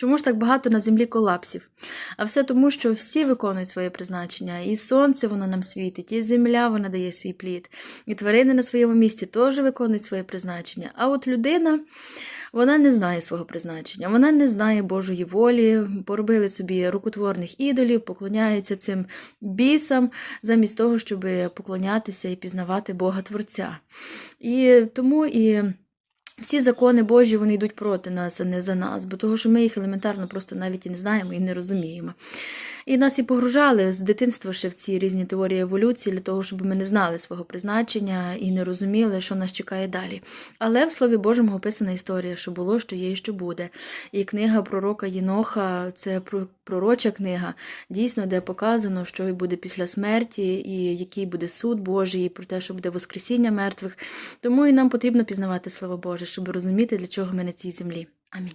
Чому ж так багато на землі колапсів? А все тому, що всі виконують своє призначення. І сонце воно нам світить, і земля вона дає свій плід, і тварини на своєму місці теж виконують своє призначення. А от людина. Вона не знає свого призначення, вона не знає Божої волі, поробили собі рукотворних ідолів, поклоняються цим бісам, замість того, щоб поклонятися і пізнавати Бога Творця. І тому і. Всі закони Божі вони йдуть проти нас, а не за нас, бо того, що ми їх елементарно просто навіть і не знаємо і не розуміємо. І нас і погружали з дитинства ще в ці різні теорії еволюції для того, щоб ми не знали свого призначення і не розуміли, що нас чекає далі. Але в Слові Божому описана історія, що було, що є і що буде. І книга пророка Єноха це про- пророча книга, дійсно, де показано, що буде після смерті, і який буде суд Божий, і про те, що буде Воскресіння мертвих. Тому і нам потрібно пізнавати Слово Боже, щоб розуміти, для чого ми на цій землі. Амінь.